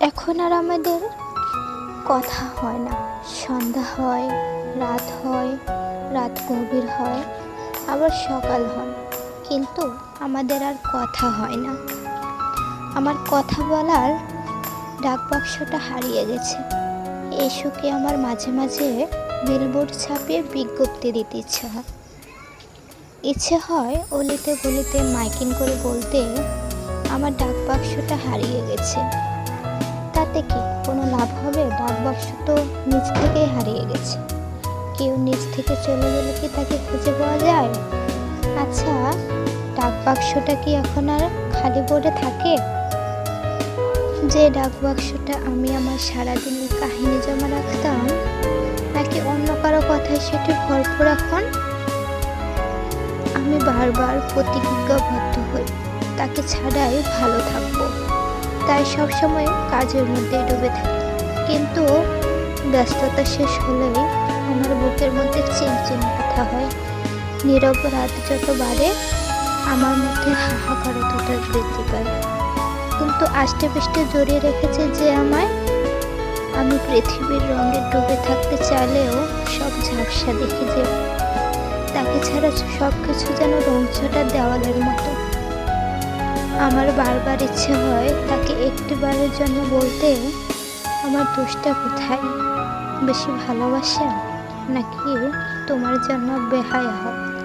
এখন আর আমাদের কথা হয় না। সন্ধ্যা হয়, রাত হয়, রাত গভীর হয়, আবার সকাল হয়। কিন্তু আমাদের আর কথা হয় না। আমার কথা বলার ডাকবাক্সটা হারিয়ে গেছে। এই সুখে আমার মাঝে মাঝে বিলবোর্ড ছাপিয়ে বিজ্ঞপ্তি দিতে ইচ্ছে হয়। ইচ্ছে হয় অলিতে গলিতে মাইকিং করে বলতে আমার ডাকবাক্সটা হারিয়ে গেছে। তাতে কি কোনো লাভ হবে? ডাকবাক্স তো নিজ থেকেই হারিয়ে গেছে। কেউ নিজ থেকে চলে গেলে কি তাকে খুঁজে পাওয়া যায়? আচ্ছা ডাকবাক্সটা কি এখন আর খালি পড়ে থাকে? যে ডাকবাক্সটা আমি আমার সারাদিনের কাহিনী জমা রাখতাম, নাকি অন্য কারও কথায় সেটি ভরপুর এখন? আমি বারবার প্রতিজ্ঞাবদ্ধ হই, তাকে ছাড়াই ভালো থাকব। তাই সবসময় কাজের মধ্যে ডুবে থাকি। কিন্তু ব্যস্ততা শেষ হলেই আমার বুকের মধ্যে চিনচিন ব্যথা হয়। নীরব রাত যত বাড়ে, আমার মধ্যে হাহাকারতটা বৃদ্ধি পায়। কিন্তু আষ্টে পৃষ্ঠে জড়িয়ে রেখেছে যে আমায়, আমি পৃথিবীর রঙে ডুবে থাকতে চাইলেও সব ঝাপসা দেখি যে তাকে ছাড়া সব কিছু যেন রংছটা দেওয়ালের মতো। আমার বারবার ইচ্ছে হয় একটিবারের জন্য বলতে আমার দোষটা কোথায়? বেশি ভালোবাসা নাকি তোমার জন্য বেহায়া হয়